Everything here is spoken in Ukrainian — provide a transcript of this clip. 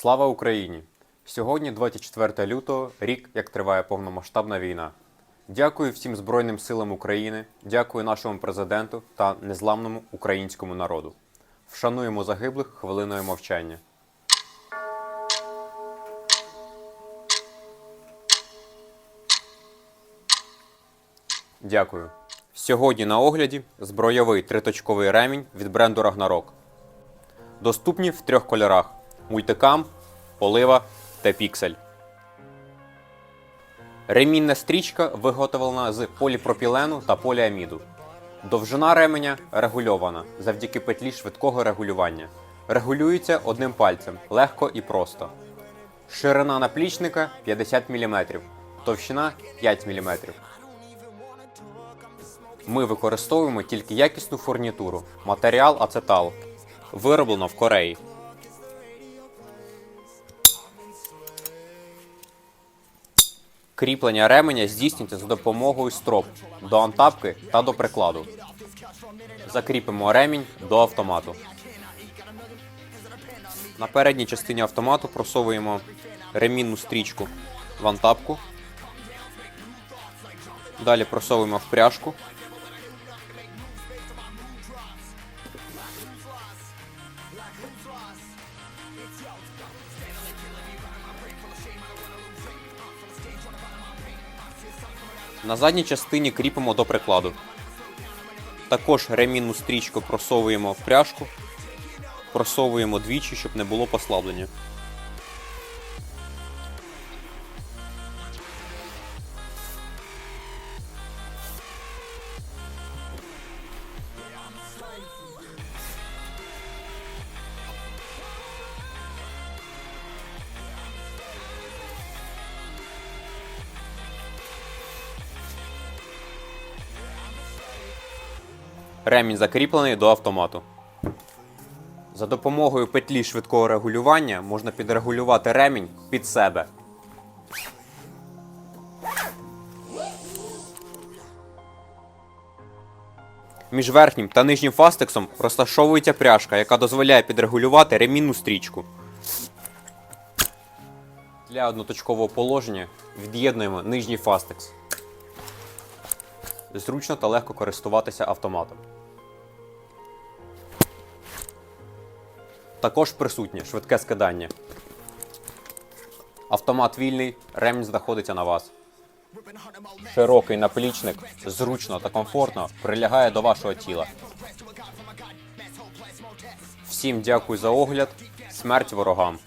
Слава Україні! Сьогодні 24 лютого, рік, як триває повномасштабна війна. Дякую всім Збройним силам України, дякую нашому президенту та незламному українському народу. Вшануємо загиблих хвилиною мовчання. Дякую. Сьогодні на огляді збройовий триточковий ремінь від бренду Ragnarok. Доступні в трьох кольорах: мультикам, полива та піксель. Ремінна стрічка виготовлена з поліпропілену та поліаміду. Довжина ременя регульована завдяки петлі швидкого регулювання. Регулюється одним пальцем легко і просто. Ширина наплічника 50 мм, товщина 5 мм. Ми використовуємо тільки якісну фурнітуру, матеріал ацетал. Вироблено в Кореї. Кріплення ременя здійснюється за допомогою строп до антапки та до прикладу. Закріпимо ремінь до автомату. На передній частині автомату просовуємо ремінну стрічку в антапку. Далі просовуємо в пряжку. На задній частині кріпимо до прикладу. Також ремінну стрічку просовуємо в пряжку, просовуємо двічі, щоб не було послаблення. Ремінь закріплений до автомату. За допомогою петлі швидкого регулювання можна підрегулювати ремінь під себе. Між верхнім та нижнім фастексом розташовується пряжка, яка дозволяє підрегулювати ремінну стрічку. Для одноточкового положення від'єднуємо нижній фастекс. Зручно та легко користуватися автоматом. Також присутнє швидке скидання. Автомат вільний, ремінь знаходиться на вас. Широкий наплічник зручно та комфортно прилягає до вашого тіла. Всім дякую за огляд. Смерть ворогам!